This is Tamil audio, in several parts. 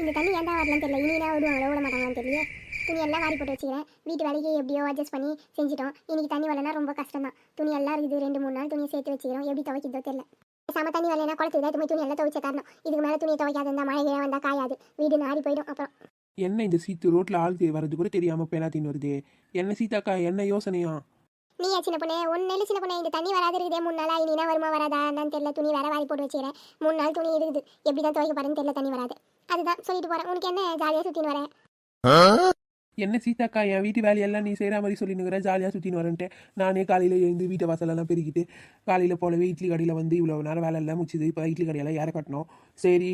இந்த தண்ணி ஏன்டா வரலன்னு தெரியல. இனி என்ன விடுவாங்களோ விட மாட்டாங்களான்னு தெரியல துணி எல்லாம் வாரி போட்டு வச்சுக்கிறேன். வீட்டு வேலைக்கு எப்படியோ அட்ஜஸ்ட் பண்ணி செஞ்சிட்டோம். இன்னைக்கு தண்ணி வரலனா ரொம்ப கஷ்டம் தான் துணி எல்லாம் இருக்குது. ரெண்டு மூணு நாள் துணியை சேர்த்து வச்சுக்கிறோம். எப்படி துவைக்கிறதோ தெரியல. சம தண்ணி வரலனா குளத்துக்கு தான் துணி துணி எல்லாம் துவைச்ச தரணும். இதுக்கு மேலே துணியை துவைக்காது இருந்தால் மழை கிழ வந்தால் காயாது. வீடு நாரி போயிடும் அப்புறம். என்ன இந்த சீத்து ரோட்டில் ஆள் வர்றது கூட பேனா தின்னு வருது. என்ன சீதாக்கா என்ன யோசனையா? நீ சின்ன பொண்ணு? நெல்லு சின்ன பொண்ணு இந்த தண்ணி வராது இருக்குதே. மூணு நாளா இனினா வருமா வராதா? என்னன்னு தெரியல துணி வேற வாரி போட்டு வச்சுக்கிறேன். மூணு நாள் துணி இருக்குது எப்படி தான் துவைக்க போறேன்னு தெரியல தண்ணி வராது. அதுதான் சொல்லிட்டு போறேன். உனக்கு என்ன? ஜாலியாக சுற்றின்னு வரேன். என்ன சீதாக்கா என் வீட்டு வேலையெல்லாம் நீ செய்கிற மாதிரி சொல்லினுங்கிற ஜாலியாக சுற்றின்னு வரேன்ட்டு. நானே காலையில் எழுந்து வீட்டை வாசலெல்லாம் பெருக்கிட்டு காலையில் போலவே இட்லி கடையில் வந்து இவ்வளோ நேரம் வேலை எல்லாம் முடிச்சுது. இப்போ இட்லி கடையெல்லாம் ஏற கட்டணும்? சரி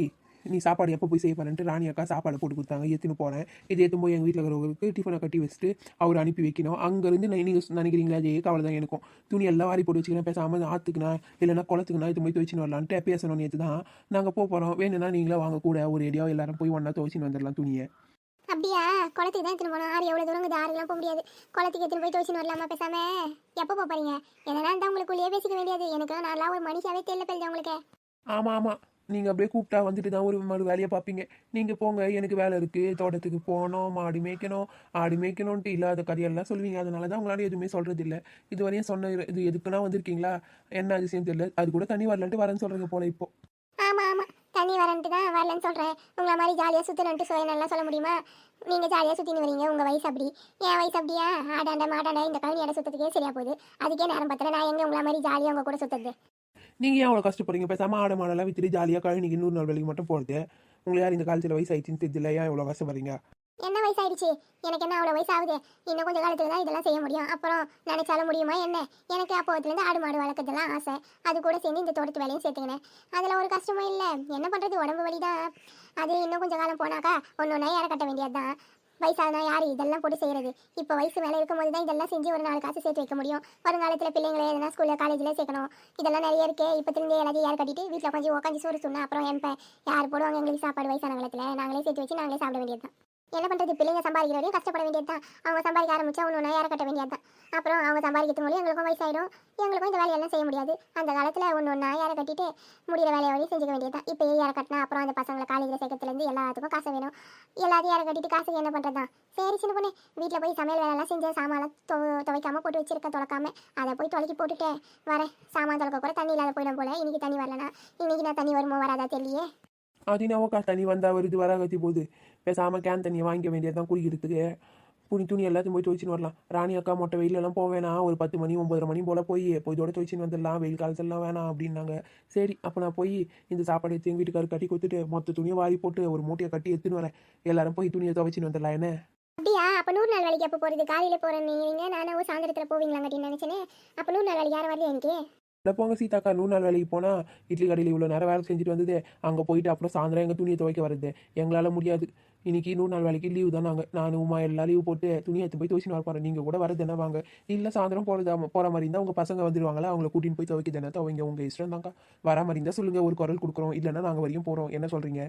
நீ சாப்பாடு எப்போ போய் செய்ய ராணி அக்கா சாப்பாடு போட்டு கொடுத்தாங்க. எடுத்துன்னு போனேன். இது எடுத்து போய் எங்கள் வீட்டில் இருக்கிறவங்களுக்கு டிஃபனை கட்டி வச்சுட்டு அவர் அனுப்பி வைக்கணும். அங்கேருந்து நான் நீங்கள் நினைக்கிறீங்களா? அதே கவலை தான் எனக்கும். துணி எல்லாம் வாரி போட்டு வச்சுக்கிறேன். பேசாமல் ஆற்றுக்குனா இல்லைன்னா குளத்துக்குனா இது போய் துவச்சின்னு வரலான்ட்டு பேசணும். நேற்று தான் நாங்கள் போக போகிறோம் வேணும்னா நீங்களே வாங்க கூட. ஒரு ஏடியோ எல்லாரும் போய் ஒன்றா துவச்சின்னு வந்துடலாம் துணியை. அப்படியா? குளத்துக்கு தான் போனோம். ஆறு எவ்வளோ தூரம் இருக்குது ஆறுலாம் போக முடியாது. குளத்துக்கு எடுத்துன்னு போய் துவச்சின்னு வரலாமா பேசாம? எப்போ போக போறீங்க? என்னன்னா இருந்தால் உங்களுக்குள்ளேயே பேசிக்க வேண்டியது. எனக்கு நல்லா ஒரு மனுஷாவே தெரியல பெரிய உங்களுக்கு. ஆமாம் ஆமாம் நீங்கள் அப்படியே கூப்பிட்டா வந்துட்டு தான் ஒரு மாதிரி வேலையை பார்ப்பீங்க. நீங்கள் போங்க எனக்கு வேலை இருக்குது தோட்டத்துக்கு போகணும் மாடு மேய்க்கணும் ஆடு மேய்க்கணும்ன்ட்டு இல்லாத கதையெல்லாம் சொல்லுவீங்க. அதனால தான் உங்களால் எதுவுமே சொல்கிறது இல்லை. இது வரையும் சொன்ன இது எதுக்குன்னா வந்திருக்கீங்களா? என்ன அதிசயம் தெரியல. அது கூட தண்ணி வரலன்ட்டு வரேன்னு சொல்கிறீங்க போல இப்போ. ஆமாம் ஆமாம் தண்ணி வரன்ட்டு தான் வரலன்னு சொல்கிறேன் உங்களை மாதிரி ஜாலியாக சுற்றணுன்ட்டு சொல்ல நல்லா சொல்ல முடியுமா? நீங்கள் ஜாலியாக சுற்றின்னு வரீங்க. உங்கள் வயசு அப்படி. என் வயசு அப்படியா? ஆடாண்ட மாடாண்ட இந்த கழனியாட சுற்றத்துக்கே சரியா போகுது. அதுக்கே நேரம் பத்திர நான் எங்கே உங்களை மாதிரி ஜாலியாக உங்கள் கூட சுற்றுறது நீங்கள் ஏன் அவ்வளோ கஷ்டப்படுறீங்க? பேசாமல் ஆடு மாடெல்லாம் வித்துட்டு ஜாலியாக கழனிக்கு நூறு நாள் வேலைக்கு மட்டும் போகிறது உங்களை யார் இந்த காலத்தில் வயசு ஆயிடுச்சுன்னு தெரியல. ஏன் இவ்வளோ கஷ்டப்படுறீங்க? என்ன வயசாயிடுச்சு எனக்கு என்ன அவ்வளோ வயசு ஆகுது இன்னும் கொஞ்சம் காலத்துல தான் இதெல்லாம் செய்ய முடியும். அப்புறம் நினைச்சாலும் முடியுமா என்ன? எனக்கு அப்போத்துலேருந்து ஆடு மாடு வளர்க்கறதுலாம் ஆசை. அது கூட சேர்ந்து இந்த தோட்டத்து வேலையும் சேர்த்துக்கினேன். அதில் ஒரு கஷ்டமும் இல்லை. என்ன பண்ணுறது உடம்பு வலி தான் அது இன்னும் கொஞ்சம் காலம் போனாக்கா ஒன்று ஒன்றா யாரை கட்ட வேண்டியது தான் வயசானா யார்? இதெல்லாம் போட்டு செய்கிறது இப்போ வயசு மேலே இருக்கும்போது தான் இதெல்லாம் செஞ்சு ஒரு நாலு காசு சேர்த்து வைக்க முடியும். வருங்காலத்தில் பிள்ளைங்களை எதனா ஸ்கூலில் காலேஜில் சேர்க்கணும். இதெல்லாம் நிறைய இருக்கு. இப்போ திரும்பி எல்லாத்தையும் யார் கட்டிட்டு வீட்டில் கொஞ்சம் உட்காந்து சோறு சொன்னா அப்புறம் என் யார் போடுவாங்க எங்களுக்கு சாப்பாடு வயசான காலத்தில்? நாங்களே சேர்த்து வச்சு நாங்களே சாப்பிட வேண்டியது தான் என்ன பண்ணுறது பிள்ளைங்க சம்பாதிக்கிற வரையும் கஷ்டப்பட வேண்டியது தான் அவங்க சம்பாதிக்க ஆரம்பிச்சா ஒன்று ஒன்றா யாரை கட்ட வேண்டியது தான் அப்புறம் அவங்க சம்பாதிக்கிறது மூலியம் எங்களுக்கும் வயசாயிடும். எங்களுக்கும் இந்த வேலையெல்லாம் செய்ய முடியாது. அந்த காலத்தில் ஒன்று ஒன்றா யாரை கட்டிட்டு முடிகிற வேலையை வரையும் செஞ்சுக்க வேண்டியது தான் இப்போ ஏற கட்டினா அப்புறம் அந்த பசங்களை காலேஜில் சேர்க்கறதுலேருந்து எல்லாத்துக்கும் காசு வேணும். எல்லாத்தையும் யாரை கட்டிட்டு காசுக்கு என்ன பண்ணுறது தான் சரி சின்ன பொண்ணு வீட்டில் போய் சமையல் வேலையெல்லாம் செஞ்சு சாமான்லாம் தொ துவைக்காம போட்டு வச்சிருக்க துவைக்காம அதை போய் துளக்கி போட்டுட்டு வரேன். சாமான் துளக்க கூட தண்ணி இல்லாத போயிடும் போல. இன்னைக்கு தண்ணி வரலனா இன்னைக்கு நான் தண்ணி வருமோ வராதா தெரியலையே. அது என்னவோக்கா தண்ணி வந்தால் வருது வராகத்தி போகுது. பேசாமல் கேன் தண்ணியை வாங்கிக்க வேண்டியது தான் குடிக்கிறதுக்கு. துணி துணி எல்லாத்தையும் போய் துவைச்சின்னு வரலாம். ராணி அக்கா மொட்டை வெயிலெல்லாம் வேணாம். ஒரு பத்து மணி ஒம்பதரை மணி போல் போய் போய் இதோட துவைச்சின்னு வந்துடலாம். வெயில் காலத்துலலாம் வேணாம் அப்படின்னாங்க. சரி அப்போ நான் போய் இந்த சாப்பாடு எடுத்து எங்கள் வீட்டுக்காரர் கட்டி கொடுத்துட்டு மொத்த துணியை வாரி போட்டு ஒரு மூட்டையை கட்டி எடுத்துன்னு வரேன். எல்லாரும் போய் துணியை துவைச்சின்னு வந்துடலாம். என்ன? அப்படியா? அப்போ நூறு நாள் வேலைக்கு எப்போ போகிறது காலையில் போகிறேன் நீங்கள் நானும் சாயந்தரத்தில் போவீங்களாங்கட்டின்னு நினச்சேனே. அப்போ நூறு நாள் வேலைக்கு யாரும் வரலையா எனக்கு இல்லை போங்க சீதாக்கா. நூறு நாள் வேலைக்கு போனால் இட்லி கடையில் இவ்வளோ நேரம் வேலை செஞ்சுட்டு வந்தது அங்கே போயிட்டு அப்புறம் சாயந்தரம் எங்கள் துணியை துவைக்க வருது எங்களால் முடியாது. இன்னைக்கு நூறு நாள் வேலைக்கு லீவு தான் நாங்கள் நான் உமா எல்லாம் லீவ் போட்டு துணி எடுத்து போய் துவைச்சின்னு வரப்பாரு நீங்கள் கூட வரது என்ன வாங்க? இல்லை சாயந்தரம் போகிறதா போகிற மாதிரி இருந்தால் உங்கள் பசங்க வந்துடுவாங்களா அவங்கள கூட்டின்னு போய் துவைக்க தானே துவைங்க. உங்கள் இஷ்டம் தாங்க வர மாதிரி இருந்தால் சொல்லுங்கள் ஒரு குரல் கொடுக்குறோம். இல்லைன்னா நாங்கள் வரையும் போகிறோம் என்ன சொல்கிறீங்க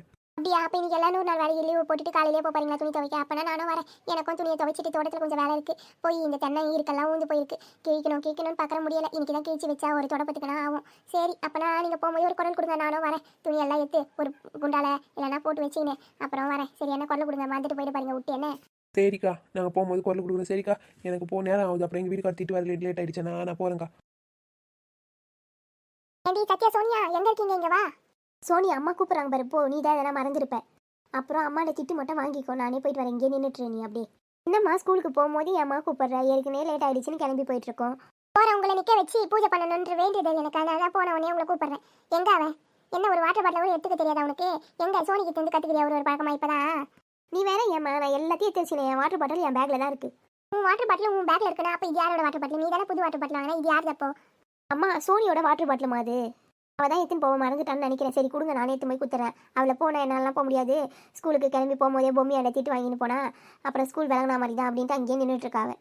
அப்படியா அப்போ இன்னைக்கு எல்லாம் நூறு நாள் வேலைக்கு லீவு போட்டுட்டு காலையிலே போக போறீங்களா? துணி துவைக்க. அப்போனா நானும் வரேன். எனக்கும் துணியை துவைச்சிட்டு தோட்டத்தில் கொஞ்சம் வேலை இருக்குது போய் இந்த தென்னை ஈருக்கெல்லாம் ஊந்து போயிருக்கு. கிழிக்கணும் கிழிக்கணும்னு பார்க்க முடியல. இன்னைக்கு தான் கிழிச்சு வச்சா ஒரு தொடப்பத்துக்குனா ஆகும் சரி அப்போனா நீங்கள் போகும்போது ஒரு குரல் கொடுங்க. நானும் வரேன். துணி எல்லாம் எடுத்து ஒரு குண்டால இல்லைன்னா போட்டு வச்சுக்கினேன் அப்புறம் வரேன். சரி என்ன குரல் கொடுங்க? வந்துட்டு போயிட்டு பாருங்க விட்டு என்ன? சரிக்கா நாங்கள் போகும்போது குரல் கொடுக்குறோம். சரிக்கா எனக்கு போ நேரம் ஆகுது. அப்புறம் எங்கள் வீடு கடத்திட்டு வர லேட் லேட் ஆயிடுச்சுன்னா நான் போகிறேங்க்கா ஏண்டி சத்யா சோனியா எங்கே இருக்கீங்க? இங்கே வா. சோனி அம்மா கூப்பிட்றாங்க பாரு போ நீ தான் எதனா மறந்துருப்ப. அப்புறம் அம்மாட்ட திட்டு மட்டும் வாங்கிக்கோ நானே போயிட்டு வரேன் இங்கே நின்றுட்டு நீ அப்படியே. என்னம்மா ஸ்கூலுக்கு போகும்போது என் அம்மா கூப்பிட்ற ஏற்கனவே லேட் ஆயிடுச்சுன்னு கிளம்பி போயிட்டு இருக்கோம் போகிறேன் உங்களை நிற்க வச்சு பூஜை பண்ணணுன்ற வேண்டியது எனக்கு அதனால தான் போன உடனே உங்களை கூப்பிட்றேன். எங்க அவன் என்ன ஒரு வாட்டர் பாட்டில் கூட எடுத்துக்க தெரியாதா உனக்கு? எங்க சோனிக்கு தந்து கற்றுக்கிறியா ஒரு ஒரு பழக்கமா இப்போதான்? நீ வேற ஏம்மா நான் எல்லாத்தையும் தெரிச்சுனேன் என் வாட்டர் பாட்டில் என் பேக்கில் தான் இருக்கு. உன் வாட்டர் பாட்டில் உன் பேக்கில் இருக்குன்னா அப்போ இது யாரோட வாட்டர் பாட்டில் நீ தானே புது வாட்டர் பாட்டில் வாங்கினா? இது யார் அம்மா சோனியோட வாட்டர் பாட்டிலுமா அது? அவள் தான் எத்தனை போக மறந்துட்டான்னு நினைக்கிறேன். சரி கொடுங்க நானே எடுத்து போய் குத்துறேன் அவளை போனால் என்னாலலாம் போக முடியாது. ஸ்கூலுக்கு கிளம்பி போகும்போதே பொம்மையை அடைத்திட்டு வாங்கின்னு போனா அப்புறம் ஸ்கூல் விளங்கின மாதிரி தான் அப்படின்ட்டு அங்கேயே நின்றுட்டு இருக்காவ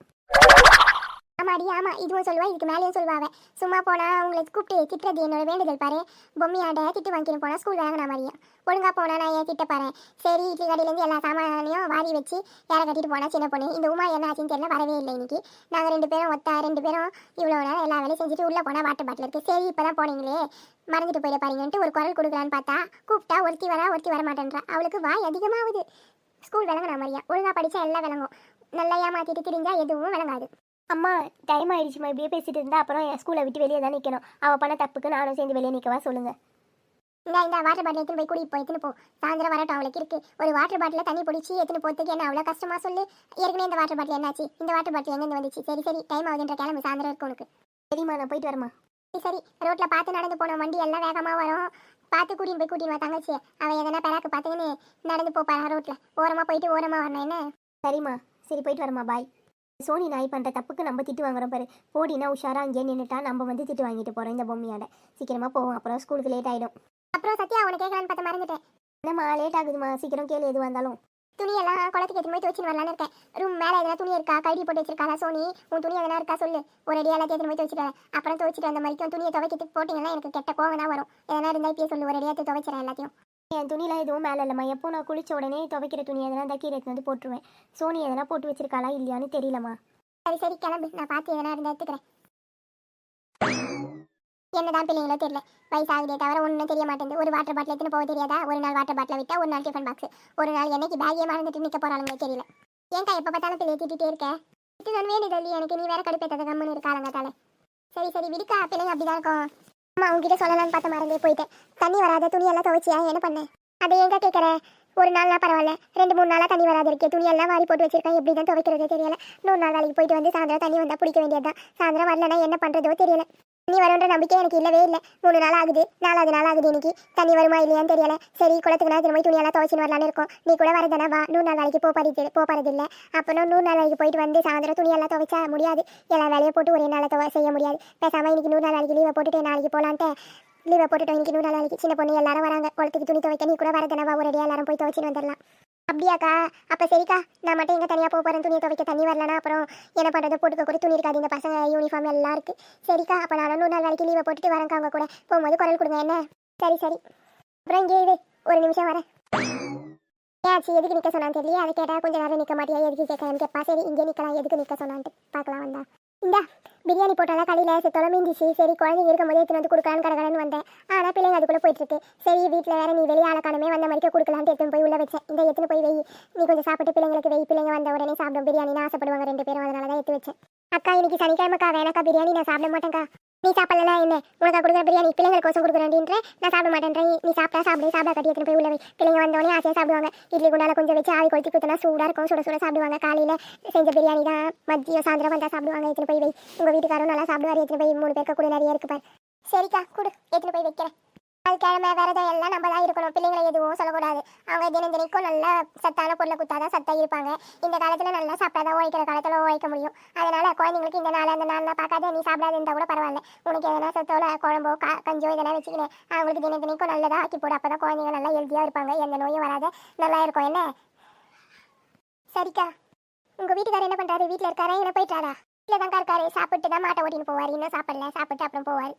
அம்மாடி ஆமா இதுவும் சொல்லுவா இதுக்கு மேலேயும் சொல்லுவாங்க சும்மா போனா உங்களை கூப்பிட்டு திட்டுறது என்னோட வேண்டுதல் பாரு. பொம்மையாண்ட திட்டு வாங்கிட்டு போனா ஸ்கூல் வாங்கின மாதிரியா. ஒழுங்கா போனா நான் ஏன் திட்ட பாறேன் சரி இட்லி கடையிலேருந்து எல்லா சாமானையும் வாரி வச்சு யாரை கட்டிட்டு போனா சின்ன பொண்ணு. இந்த உமா என்ன ஆச்சுன்னு தெரியல வரவே இல்லை இன்னைக்கு. நாங்கள் ரெண்டு பேரும் ஒத்தா ரெண்டு பேரும் இவ்வளோ நேரம் எல்லா வேலையும் செஞ்சுட்டு உள்ளே போனால் வாட்டர் பாட்டில் இருக்கு. சரி இப்போ தான் போனீங்களே. மறந்துட்டு போயிட பாருங்கன்ட்டு ஒரு குரல் கொடுக்கலான்னு பார்த்தா கூப்பிட்டா ஒருத்தி வரா ஒருத்தி வர மாட்டேன்றா அவளுக்கு வாய் அதிகமாகுது. ஸ்கூல் விளங்குன மாதிரியா? ஒழுங்கா படிச்சா எல்லாம் விளங்கும். நல்லா ஏமாத்திட்டு திரிஞ்சா எதுவும் விளங்காது. அம்மா டைம் ஆயிடுச்சுமா இப்படியே பேசிட்டு இருந்தா அப்புறம் என் ஸ்கூலை விட்டு வெளியே தான் நிற்கணும் அவள் பண்ண தப்புக்கு நானும் சேர்ந்து வெளியே நிற்கவா சொல்லுங்க. இந்த இந்த வாட்டர் பாட்டில் எடுத்துன்னு போய் கூட்டிட்டு போய் எடுத்துன்னு போ. சாயந்தரம் வரட்டும் அவளுக்கு இருக்கு. ஒரு வாட்டர் பாட்டில் தண்ணி பிடிச்சி எடுத்துன்னு போறதுக்கு என்ன அவ்வளோ கஷ்டமா சொல்லு? ஏற்கனவே இந்த வாட்டர் பாட்டில் என்னாச்சு? இந்த வாட்டர் பாட்டில் எங்கேருந்து வந்துச்சு? சரி சரி டைம் ஆகுதுன்ற கிளம்பு. சாயந்தரம் இருக்கும் உனக்கு. சரிம்மா நான் போயிட்டு வரேம்மா. சரி ரோட்ல பார்த்து நடந்து போன வண்டி எல்லாம் வேகமா வரும். பார்த்து கூட்டின்னு போய் கூட்டின்னு வா தங்கச்சி. அவன் எதனா பெறாக்கு பார்த்துக்கின்னு நடந்து போப்பாரா ரோட்ல. ஓரமா போயிட்டு ஓரமா வரணும் என்ன? சரிம்மா. சரி போயிட்டு வரேம்மா பாய் சோனி நாய் பண்ணுற தப்புக்கு நம்ம திட்டு வாங்குறோம் பாரு. போடினா உஷாரா அங்கேயே நின்றுட்டா நம்ம வந்து திட்டு வாங்கிட்டு போகிறோம் இந்த பொம்மையாட சீக்கிரமாக போவோம். அப்புறம் ஸ்கூலுக்கு லேட் ஆகிடும் அப்புறம் சத்யா அவனை கேட்கலான்னு பார்த்து மறந்துட்டேன். என்னம்மா லேட் ஆகுதுமா சீக்கிரம் கேளு எதுவாக இருந்தாலும். துணியெல்லாம் குளத்துக்கு எடுத்து போய் துவச்சின்னு வரலான்னு இருக்கேன். ரூம் மேலே எதனா துணி இருக்கா? கைடி போட்டு வச்சிருக்காளா? சோனி உன் துணி எதனா இருக்கா சொல்லு. ஒரு அடி எல்லாத்தையும் எடுத்து போய் துவச்சிட்டு அப்புறம் துவச்சிட்டு அந்த மாதிரிக்கும் துணியை துவைக்கிறதுக்கு போட்டிங்கன்னா எனக்கு கெட்ட கோவம் தான் வரும். எதனா இருந்தால் இப்பயே சொல்லு. ஒரு அடியாக துவைச்சிடறேன் எல்லாத்தையும். என் துணிலாம் எதுவும் மேலே இல்லைம்மா. எப்போ நான் குளிச்ச உடனே துவைக்கிற துணி எதனா தக்கீரை எடுத்து வந்து போட்டுருவேன். சோனி எதனா போட்டு வச்சிருக்காளா? இல்லையான்னு தெரியலம்மா. சரி சரி கிளம்பு. நான் பார்த்து எதனா இருந்தால் எடுத்துக்கிறேன். என்னதான் பிள்ளைங்களோ தெரியல. வயசாகுதே தவிர ஒன்றும் தெரிய மாட்டேங்குது. ஒரு வாட்டர் பாட்டில் எத்தனை போக தெரியாதா? ஒரு நாள் வாட்டர் பாட்டில் விட்டா ஒரு நாள் டிஃபன் பாக்ஸ் ஒரு நாள் என்னைக்கு பேக்கே மறந்துட்டு நிற்க போகிறாளுங்களே தெரியல. ஏன்க்கா எப்போ பார்த்தாலும் பிள்ளையை திட்டிகிட்டே இருக்க? இது நான் வேணுது எனக்கு நீ வேற கடுப்பேற்றது கம்முன்னு இருக்காளங்காத்தால சரி சரி விடுக்கா பிள்ளைங்க அப்படிதான் இருக்கும். அம்மா உங்ககிட்ட சொல்லலாம்னு பார்த்த மறந்தே போயிட்டேன். தண்ணி வராத துணியெல்லாம் துவைச்சியா? என்ன பண்ணேன் அதை எங்க கேட்குற ஒரு நாள்னா பரவாயில்ல. ரெண்டு மூணு நாளாக தண்ணி வராது இருக்கே. துணியெல்லாம் வாரி போட்டு வச்சிருக்கேன் எப்படி தான் துவைக்கிறது தெரியல. நூறு நாள் வேலைக்கு போயிட்டு வந்து சாயந்தரம் தண்ணி வந்தால் பிடிக்க வேண்டியதுதான். சாயந்தரம் வரலன்னா என்ன பண்ணுறதோ தெரியல. தண்ணி வரும்ன்ற நம்பிக்கை எனக்கு இல்லவே இல்லை. மூணு நாள் ஆகுது. நாலாவது நாள் ஆகுது இன்னைக்கு. தண்ணி வருமா இல்லையான்னு தெரியல. சரி குளத்துக்கு நான் திரும்ப துணியெல்லாம் துவச்சின்னு வரலான்னு இருக்கும். நீ கூட வரதானே வா. நூறு நாள் வரைக்கும் போகிறது போகிறதில்ல அப்புறம் நூறு நாள் வரைக்கும் போயிட்டு வந்து சாயந்தரம் துணியெல்லாம் துவைச்சா முடியாது. எல்லா வேலையை போட்டு ஒரே நாளில் துவை செய்ய முடியாது. பேசாமல் இன்னைக்கு நூறு நாள் வரைக்கும் லீவை போட்டுட்டு நாளைக்கு போகலான்ட்டு லீவை போட்டுட்டு இன்னைக்கு நூறு நாள் வரைக்கும் சின்ன பொண்ணு எல்லாரும் வராங்க. குளத்துக்கு துணி துவைக்க நீ கூட வரதானே வா. ஒரு எல்லாரும் போய் துவைச்சின்னு வந்துடலாம் அப்படியாக்கா? அப்போ சரிக்கா. நான் மட்டும் எங்கே தனியாக போக போகிறேன் துணியை துவைக்க தண்ணி வரலனா அப்புறம் என்ன பண்ணுறது போட்டுக்க கூட துணி இருக்காது. இந்த பசங்க யூனிஃபார்ம் எல்லாம் இருக்குது சரிக்கா. அப்போ நான் நூறு நாள் வேலைக்கு லீவை போட்டுட்டு வரேன்க்கா அவங்க கூட. போகும்போது குரல் கொடுங்க. என்ன? சரி சரி. அப்புறம் இங்கே இது ஒரு நிமிஷம் வரேன். ஏன் எதுக்கு நிற்க சொன்னான்னு தெரியல அதை கேட்டால் கொஞ்சம் நேரம் நிற்க மாட்டியா? எதுக்கு கேட்கலாம் கேட்பா சரி இங்கே நிற்கலாம் எதுக்கு நிற்க சொன்னான்ட்டு. பார்க்கலாம் வந்தா. இந்தா பிரியாணி போட்டாலாம் கடையில் செத்தோல மீந்திச்சு சரி குழந்தைங்க இருக்கும் போதே எடுத்து வந்து கொடுக்கலான்னு கடகடன்னு வந்தேன். ஆனால் பிள்ளைங்க அதுக்குள்ளே போயிட்டு இருக்கு சரி வீட்டில் வேறு நீ வெளியே ஆளக்கானமே வந்த மாதிரிக்கே கொடுக்கலான்னு எடுத்துன்னு போய் உள்ள வச்சேன். இந்த எடுத்துன்னு போய் வெய் நீ கொஞ்சம் சாப்பிட்டு பிள்ளைங்களுக்கு வெய் பிள்ளைங்க வந்த உடனே சாப்பிடும். பிரியாணின்னு ஆசைப்படுவாங்க ரெண்டு பேரும். அதனால தான் எடுத்து வச்சேன். அக்கா இன்னைக்கு சனிக்கிழமைக்கா வேணாக்கா பிரியாணி நான் சாப்பிட மாட்டேங்க்கா நீ சாப்பிடலாம் என்ன? உனக்கு கொடுக்குற பிரியாணி பிள்ளைங்களுக்கு கோசம் கொடுக்குறேன்ன்ற நான் சாப்பிட மாட்டேன்றேன். நீ சாப்பிட்டா சாப்பிடு சாப்பிட கட்டி போய் உள்ள பிள்ளைங்க வந்தோடனே ஆசையாக சாப்பிடுவாங்க. இட்லி குண்டால கொஞ்சம் வச்சு ஆவி கொளுத்தி குத்துனா சூடாக இருக்கும். சுட சுட சாப்பிடுவாங்க. காலையில் செஞ்ச பிரியாணி தான். மதியம் சாயந்தரம் வந்தால் சாப்பிடுவாங்க. எத்தனை போய் வை. உங்கள் வீட்டுக்காரரும் நல்லா சாப்பிடுவார். எடுத்துன்னு போய் மூணு பேருக்கு கூட நிறைய இருக்கு சரிக்கா கொடு. எடுத்துன்னு போய் வைக்கிறேன். அது கிழமை விரதம் எல்லாம் நம்ம தான் இருக்கணும். பிள்ளைங்களை எதுவும் சொல்லக்கூடாது. அவங்க தினம் தினைக்கும் நல்லா சத்தான பொருளை குத்தாதான் சத்தாக இருப்பாங்க. இந்த காலத்தில் நல்லா சாப்பிட்டாதான் உழைக்கிற காலத்தில் உழைக்க முடியும். அதனால குழந்தைங்களுக்கு இந்த நாள் அந்த நாள்லாம் பார்க்காத நீ சாப்பிடாத இருந்தால் கூட பரவாயில்ல. உனக்கு எதனா சத்தோட குழம்போ கா கஞ்சோ இதெல்லாம் வச்சுக்கினேன் அவங்களுக்கு தினம் தினைக்கும் நல்லதாக ஆக்கி போடு. அப்போ தான் குழந்தைங்க நல்லா ஹெல்த்தியாக இருப்பாங்க. எந்த நோயும் வராது. நல்லா இருக்கும். என்ன? சரிக்கா. உங்கள் வீட்டுக்காரர் என்ன பண்ணுறாரு வீட்டில் இருக்காரா? என்ன போயிட்டாரா வீட்டில் தான்க்கா இருக்காரு. சாப்பிட்டு தான் மாட்டை ஓட்டின்னு போவார். இன்னும் சாப்பிடல. சாப்பிட்டு அப்புறம் போவார்.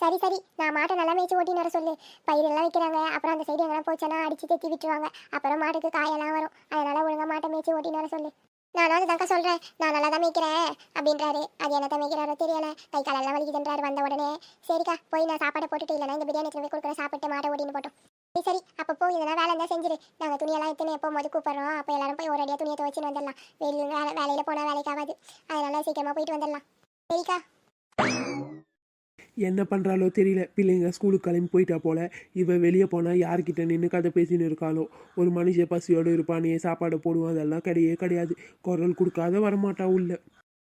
சரி சரி. நான் மாட்டை நல்லா மேய்ச்சி ஓட்டின்னு வர சொல்லு. பயிரெல்லாம் வைக்கிறாங்க. அப்புறம் அந்த சைடு எங்கெல்லாம் போச்சுன்னா அடிச்சு தெத்தி விட்டுருவாங்க. அப்புறம் மாட்டுக்கு காயெல்லாம் வரும். அதனால ஒழுங்கா மாட்டை மேய்ச்சி ஓட்டின்னு வர சொல்லு. நானும் அதுதான்க்கா சொல்கிறேன் நான் நல்லா தான் மேய்க்கிறேன் அப்படின்றாரு. அது என்னத்தை மேய்க்கிறாரோ தெரியல. கை காலெல்லாம் வலிக்குதுன்றாரு வந்த உடனே. சரிக்கா போய் நான் சாப்பாடை போட்டுட்டு இல்லைனா இந்த பிரியாணி திரும்பி கொடுக்குற சாப்பிட்டு மாட்டை ஓட்டின்னு போட்டோம். சரி சரி. அப்போ போய் இதெல்லாம் வேலை இருந்தால் செஞ்சிரு. நாங்கள் துணியெல்லாம் எத்தனை எப்போ மொதல் கூப்பிட்றோம். அப்போ எல்லாரும் போய் ஒரு துணியை துவச்சின்னு வந்துடலாம். வெளியில் வேலை வேலையில் போனால் வேலைக்கு ஆகாது அதனால சீக்கிரமாக போயிட்டு வந்துடலாம். சரிக்கா. என்ன பண்ணுறாலோ தெரியல. பிள்ளைங்க ஸ்கூலுக்கு கிளம்பி போயிட்டா போல. இவன் வெளியே போனால் யார்கிட்ட நின்று கதை பேசின்னு இருக்காளோ? ஒரு மனுஷன் பசியோடு இருப்பானே சாப்பாடு போடுவான் அதெல்லாம் கிடையவே கிடையாது. குரல் கொடுக்காத வரமாட்டா உள்ள.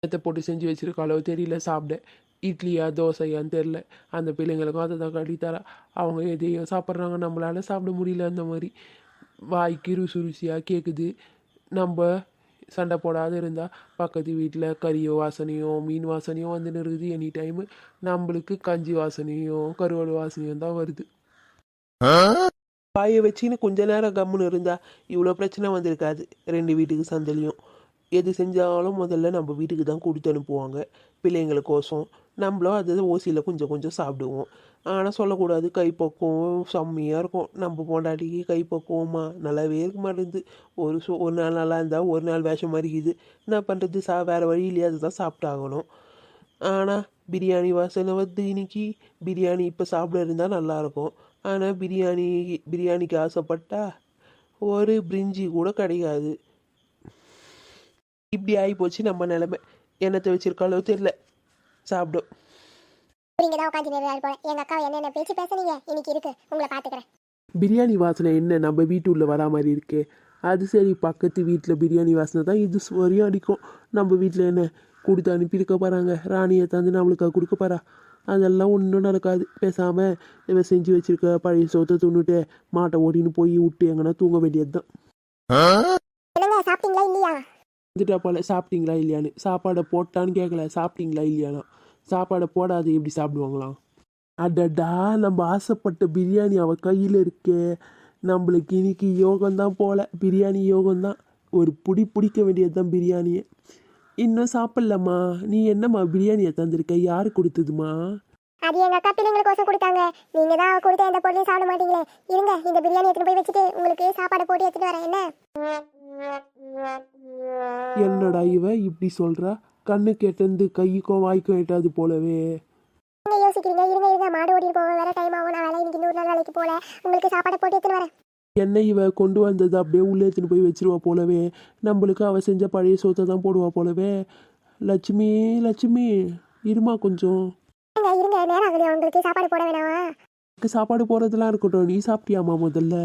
என்னத்தை போட்டு செஞ்சு வச்சுருக்காளோ தெரியல சாப்பிட. இட்லியா தோசையான்னு தெரில அந்த பிள்ளைங்களுக்கும் அதை தான் கட்டித்தரா அவங்க எதையும் சாப்பிட்றாங்க நம்மளால் சாப்பிட முடியல அந்த மாதிரி. வாய்க்கு ருசி ருசியாக கேட்குது நம்ம சண்டை போடாத இருந்தால் பக்கத்து வீட்டில் கறியோ வாசனையோ மீன் வாசனையோ வந்துன்னு இருக்குது எனி டைமு நம்மளுக்கு கஞ்சி வாசனையோ கருவாடு வாசனையும் தான் வருது. பாயை வச்சுன்னு கொஞ்ச நேரம் கம்முன்னு இருந்தா இவ்வளோ பிரச்சனை வந்திருக்காது. ரெண்டு வீட்டுக்கு சந்தலையும் எது செஞ்சாலும் முதல்ல நம்ம வீட்டுக்கு தான் கொடுத்து அனுப்புவாங்க. பிள்ளைங்களுக்கோசம். நம்மளும் அதை ஓசியில் கொஞ்சம் கொஞ்சம் சாப்பிடுவோம். ஆனால் சொல்லக்கூடாது கைப்பக்குவம் செம்மையாக இருக்கும். நம்ம பொண்டாட்டிக்கு கைப்பக்குவமா நல்லாவே இருக்க மாட்டேங்குது. ஒரு சோ ஒரு நாள் நல்லா இருந்தால் ஒரு நாள் வேஷம் மாதிரிக்குது என்ன பண்ணுறது சா வேறு வழி இல்லையா? அதை தான் சாப்பிட்டாகணும். ஆனால் பிரியாணி வாசனை வந்து இன்னைக்கு பிரியாணி இப்போ சாப்பிட இருந்தால் நல்லாயிருக்கும் ஆனால் பிரியாணி பிரியாணிக்கு ஆசைப்பட்டால் ஒரு பிரிஞ்சி கூட கிடைக்காது. இப்படி ஆகிப்போச்சு நம்ம நிலமை. என்னத்தை வச்சிருக்காளோ தெரில சாப்பிடும் நீங்க தான் உட்காந்து நேரம் போல எங்க அக்கா என்னென்ன பேச்சு பேசுனீங்க? இன்னைக்கு இருக்கு. உங்களை பாத்துக்கிறேன். பிரியாணி வாசனை என்ன? நம்ம வீட்டு உள்ள வரா மாதிரி இருக்கே. அது சரி பக்கத்து வீட்டில் பிரியாணி வாசனை தான் இது வரையும் அடிக்கும். நம்ம வீட்டில் என்ன? கொடுத்து அனுப்பியிருக்க போகிறாங்க ராணியை தந்து நம்மளுக்கு கொடுக்க போறா. அதெல்லாம் ஒன்றும் நடக்காது. பேசாமல் இவன் செஞ்சு வச்சிருக்க பழைய சோத்தை துண்ணுட்டு மாட்டை ஓட்டின்னு போய் விட்டு எங்கன்னா தூங்க வேண்டியது தான் வந்துட்டா போல சாப்பிட்டீங்களா இல்லையான்னு. சாப்பாடை போட்டான்னு கேட்கல சாப்பிட்டீங்களா இல்லையானா. சாப்பாடை போடாது எப்படி சாப்பிடுவாங்களாம். அடடா நம்ம ஆசைப்பட்ட பிரியாணி அவள் கையில் இருக்கே. நம்மளுக்கு இன்னைக்கு யோகம்தான் போல. பிரியாணி யோகம்தான். ஒரு புடி பிடிக்க வேண்டியது தான் பிரியாணியை இன்னும் சாப்பிட்லம்மா. நீ என்னம்மா பிரியாணியை தந்திருக்க? யார் கொடுத்ததுமா அது எங்க அக்கா பிள்ளைங்களுக்கோசம் கொடுத்தாங்க. நீங்க தான் கொடுத்த எந்த பொருளையும் சாப்பிட மாட்டீங்களே. இருங்க இந்த பிரியாணி எடுத்துட்டு போய் வச்சுட்டு உங்களுக்கு சாப்பாடு போட்டு எடுத்துட்டு வரேன். என்ன? என்னடா இவ இப்படி சொல்றா? கண்ணு கெட்டந்து கைக்கும் வாய்க்கும் எட்டாது போலவே. நீங்க யோசிக்கிறீங்க இருங்க இருங்க. மாடு ஓட்டிட்டு போவேன் வேற டைம் ஆகும். நான் வேலை இன்னைக்கு நூறு நாள் வேலைக்கு போல. உங்களுக்கு சாப்பாடு போட்டு எடுத்துட்டு வரேன். என்ன இவ கொண்டு வந்தது அப்படியே உள்ளே எடுத்துன்னு போய் வச்சிருவா போலவே. நம்மளுக்கு அவ செஞ்ச பழைய சோத்தை தான் போடுவா போலவே. லட்சுமி லட்சுமி இருமா கொஞ்சம். இருங்க இருங்க. நேரம் ஆகுது. உங்களுக்கு சாப்பாடு போட வேணாமா? எனக்கு சாப்பாடு போகிறதெல்லாம் இருக்கட்டும். நீ சாப்பிட்டியாம்மா முதல்ல?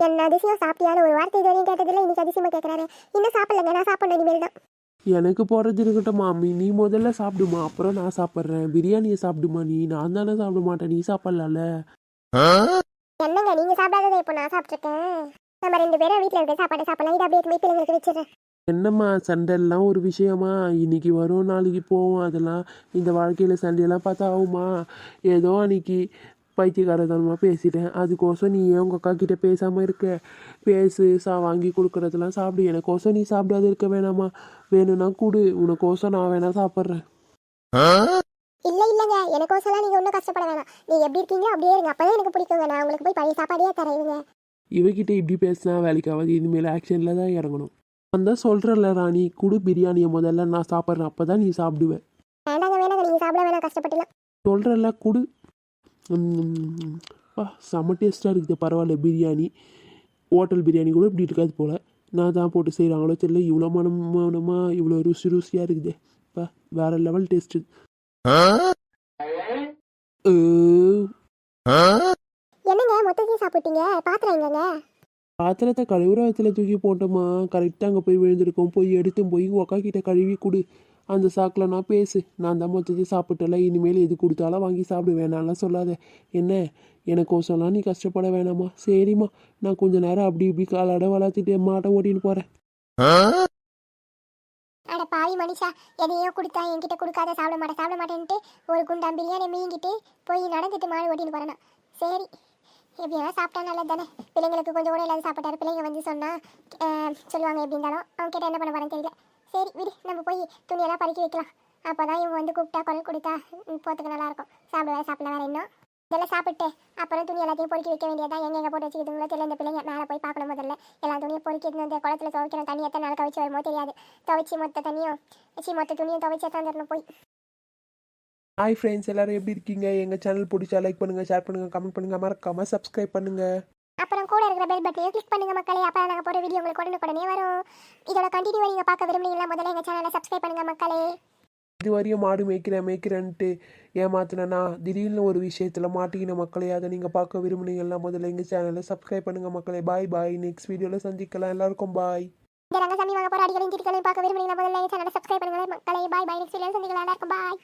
என்ன அதிசயம்? சாப்பிட்டியான்னு ஒரு வார்த்தை இது வரையும் கேட்டதில்ல. இன்னைக்கு அதிசயமா கேட்கறாரு இன்னும் சாப்பிடலங்க. நான் சாப்பிடணும் இனிமேல் தான். எனக்கு போகிறது இருக்கட்டும் மாமி நீ முதல்ல சாப்பிடுமா. அப்புறம் நான் சாப்பிட்றேன். பிரியாணியை சாப்பிடுமா நீ? நான் தானே சாப்பிட மாட்டேன். நீ சாப்பிட்லாம்ல. என்னங்க? நீங்க சாப்பிடாததை இப்போ நான் சாப்பிட்ருக்கேன் நம்ம ரெண்டு பேரும் வீட்டில் இருக்க சாப்பாடு சாப்பிடலாம். இது அப்படியே போய் பிள்ளைங்களுக்கு வச்சிடுறேன். என்னம்மா சண்டைலாம் ஒரு விஷயமா? இன்னைக்கு வரும் நாளைக்கு போவோம். அதெல்லாம் இந்த வாழ்க்கையில் சண்டையெல்லாம் பார்த்தா ஆகுமா? ஏதோ அன்னைக்கு பைத்தியக்காரத்தனமாக பேசிட்டேன். அதுக்கோசம் நீ ஏன் உங்கள் அக்கா கிட்ட பேசாமல் இருக்க. பேசு சா வாங்கி கொடுக்குறதெல்லாம் சாப்பிடு. எனக்கோசம் நீ சாப்பிடாத இருக்க வேணாமா? வேணும்னா கொடு. உனக்கோசம் நான் வேணா சாப்பிட்றேன். இல்ல இல்லங்க. எனக்கோசலாம் நீங்க ஒன்றும் கஷ்டப்பட வேணாம். நீங்க எப்படி இருக்கீங்களோ அப்படியே இருங்க. அப்பதான் எனக்கு பிடிக்குங்க. நான் உங்களுக்கு போய் பழைய சாப்பாடே தரேன் இருங்க. இவகிட்ட இப்படி பேசினா வேலைக்கு ஆகாது இனிமேல் ஆக்ஷனில் தான் இறங்கணும். நான் தான் சொல்கிறேன்ல ராணி. குடு பிரியாணியை முதல்ல நான் சாப்பிட்றேன். அப்போ தான் நீ சாப்பிடுவேன் வேண்டாங்க வேணாங்க நீங்க சாப்பிட வேணாம். கஷ்டப்பட்டுலாம். சொல்கிறல்ல குடு. ம், பா செம்ம டேஸ்ட்டாக இருக்குது. பரவாயில்ல பிரியாணி. ஹோட்டல் பிரியாணி கூட இப்படி இருக்காது போல். நான் தான் போட்டு செய்கிறாங்களோ தெரியல. இவ்வளோ மனம் மனமாக இவ்வளோ ருசி ருசியாக இருக்குதே. பா வேறு லெவல் டேஸ்ட்டு என்னங்க மொத்தத்தையும் சாப்பிட்டீங்க? பாத்திரம் எங்கங்க? பாத்திரத்தை கழுவுறத்தில் தூக்கி போட்டோமா? கரெக்டாக அங்கே போய் விழுந்திருக்கோம். போய் எடுத்து போய் உக்கா கிட்ட கழுவி கொடு. அந்த சாக்கில் நான் பேசு. நான் தான் மொத்தத்தையும் சாப்பிட்டல இனிமேல் எது கொடுத்தாலும் வாங்கி சாப்பிடு வேணாம்லாம் சொல்லாத. என்ன? எனக்கோசம்லாம் நீ கஷ்டப்பட வேணாமா? சரிம்மா. நான் கொஞ்ச நேரம் அப்படி இப்படி காலாட வளர்த்துட்டு மாட்டை ஓட்டின்னு போகிறேன் அட பாவி மனுஷா எதையோ கொடுத்தா என்கிட்ட கொடுக்காத சாப்பிட மாட்டேன் சாப்பிட மாட்டேன்ட்டு ஒரு குண்டா பிரியாணி மீங்கிட்டு போய் நடந்துட்டு மாடு ஓட்டின்னு போறேனா. சரி. எப்படியாவது சாப்பிட்டா நல்லது தானே பிள்ளைங்களுக்கு கொஞ்சம் கூட இல்லாத சாப்பிட்டாரு பிள்ளைங்க வந்து சொன்னால் சொல்லுவாங்க எப்படி இருந்தாலும். அவங்க கிட்ட என்ன பண்ண போறேன்னு தெரியல. சரி விடு. நம்ம போய் துணியெல்லாம் பறிக்க வைக்கலாம். அப்பதான் இவங்க வந்து கூப்பிட்டா குரல் கொடுத்தா ம், போறதுக்கு நல்லா இருக்கும் சாப்பிட வேற சாப்பிட வேற இன்னும். இதெல்லாம் சாப்பிட்டு அப்புறம் துணி எல்லாத்தையும் பொறுக்கி வைக்க வேண்டியதான் எங்கே எங்க போட்டு வச்சுக்கிதுங்களோ தெரியல இந்த பிள்ளைங்க மேலே போய் பார்க்கணும் முதல்ல. எல்லா துணியும் பொறுக்கி இந்த குளத்துல துவைக்கணும். தண்ணி எத்தனை நாள் கவிச்சு வருமோ தெரியாது. துவைச்சி மொத்த தண்ணியும் வச்சு மொத்த துணியும் துவைச்சே தந்துடணும் போய். ஹாய் ஃப்ரெண்ட்ஸ் எல்லாரும் எப்படி இருக்கீங்க? எங்கள் சேனல் பிடிச்சா லைக் பண்ணுங்கள் ஷேர் பண்ணுங்கள் கமெண்ட் பண்ணுங்கள் மறக்காமல் சப்ஸ்கிரைப் பண்ணுங்கள் அப்புறம் கூட இருக்கிற பெல் பட்டனையும் கிளிக் பண்ணுங்க மக்களே. அப்போ நாங்கள் போகிற வீடியோ உங்களுக்கு உடனுக்குடனே வரும். இதோட கண்டினியூ நீங்கள் பார்க்க விரும்புனீங்களா முதல்ல எங்கள் சேனலை சப்ஸ்கிரைப் பண்ணுங்க மக்களே. இது வரையும் மாடு மேய்க்கிறேன் மேய்க்கிறேன்ட்டு ஏமாத்தினா திடீர்னு ஒரு விஷயத்தில் மாட்டிக்கின மக்களே அதை நீங்கள் பார்க்க விரும்புனீங்கன்னா முதல்ல எங்கள் சேனலை சப்ஸ்கிரைப் பண்ணுங்கள் மக்களே. பாய் பாய் நெக்ஸ்ட் வீடியோவில் சந்திக்கலாம். எல்லாருக்கும் பாய் இந்த ரங்கசாமி வாங்க போகிற அடிக்கடி திட்டுகளையும் பார்க்க விரும்புனீங்களா? முதல்ல எங்கள் சேனலை சப்ஸ்கிரைப் பண்ணுங்க மக்களே. பாய் பாய் நெக்ஸ்ட் வீடியோ சந்திக்கலாம். எல்லாருக்கும் பாய்